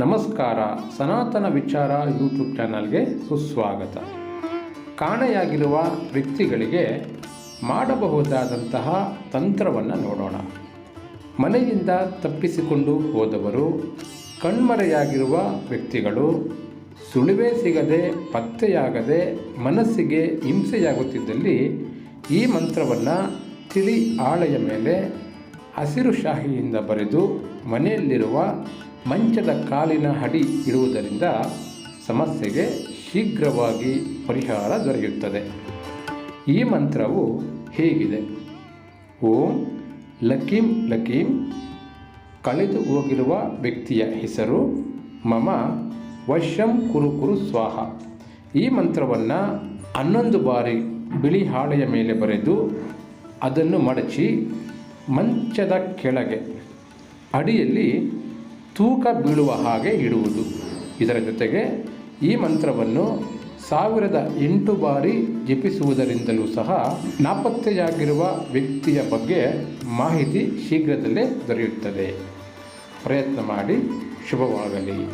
ನಮಸ್ಕಾರ, ಸನಾತನ ವಿಚಾರ ಯೂಟ್ಯೂಬ್ ಚಾನಲ್ಗೆ ಸುಸ್ವಾಗತ. ಕಾಣೆಯಾಗಿರುವ ವ್ಯಕ್ತಿಗಳಿಗೆ ಮಾಡಬಹುದಾದಂತಹ ತಂತ್ರವನ್ನು ನೋಡೋಣ. ಮನೆಯಿಂದ ತಪ್ಪಿಸಿಕೊಂಡು ಹೋದವರು, ಕಣ್ಮರೆಯಾಗಿರುವ ವ್ಯಕ್ತಿಗಳು, ಸುಳಿವೇ ಸಿಗದೆ ಪತ್ತೆಯಾಗದೆ ಮನಸ್ಸಿಗೆ ಹಿಂಸೆಯಾಗುತ್ತಿದ್ದಲ್ಲಿ ಈ ಮಂತ್ರವನ್ನು ತಿಳಿ ಆಳೆಯ ಮೇಲೆ ಹಸಿರು ಶಾಹಿಯಿಂದ ಬರೆದು ಮನೆಯಲ್ಲಿರುವ ಮಂಚದ ಕಾಲಿನ ಅಡಿ ಇರುವುದರಿಂದ ಸಮಸ್ಯೆಗೆ ಶೀಘ್ರವಾಗಿ ಪರಿಹಾರ ದೊರೆಯುತ್ತದೆ. ಈ ಮಂತ್ರವು ಹೇಗಿದೆ. ಓಂ ಲಕೀಂ ಲಕೀಂ. ಕಳೆದು ಹೋಗಿರುವ ವ್ಯಕ್ತಿಯ ಹೆಸರು ಮಮ ವಶಂ ಕುರುಕುರು ಕುರು ಸ್ವಾಹ. ಈ ಮಂತ್ರವನ್ನು ಹನ್ನೊಂದು ಬಾರಿ ಬಿಳಿ ಹಾಳೆಯ ಮೇಲೆ ಬರೆದು ಅದನ್ನು ಮಡಚಿ ಮಂಚದ ಕೆಳಗೆ, ಅಡಿಯಲ್ಲಿ ತೂಕ ಬೀಳುವ ಹಾಗೆ ಇಡುವುದು. ಇದರ ಜೊತೆಗೆ ಈ ಮಂತ್ರವನ್ನು ಸಾವಿರದ ಎಂಟು ಬಾರಿ ಜಪಿಸುವುದರಿಂದಲೂ ಸಹ ನಾಪತ್ತೆಯಾಗಿರುವ ವ್ಯಕ್ತಿಯ ಬಗ್ಗೆ ಮಾಹಿತಿ ಶೀಘ್ರದಲ್ಲೇ ದೊರೆಯುತ್ತದೆ. ಪ್ರಯತ್ನ ಮಾಡಿ. ಶುಭವಾಗಲಿ.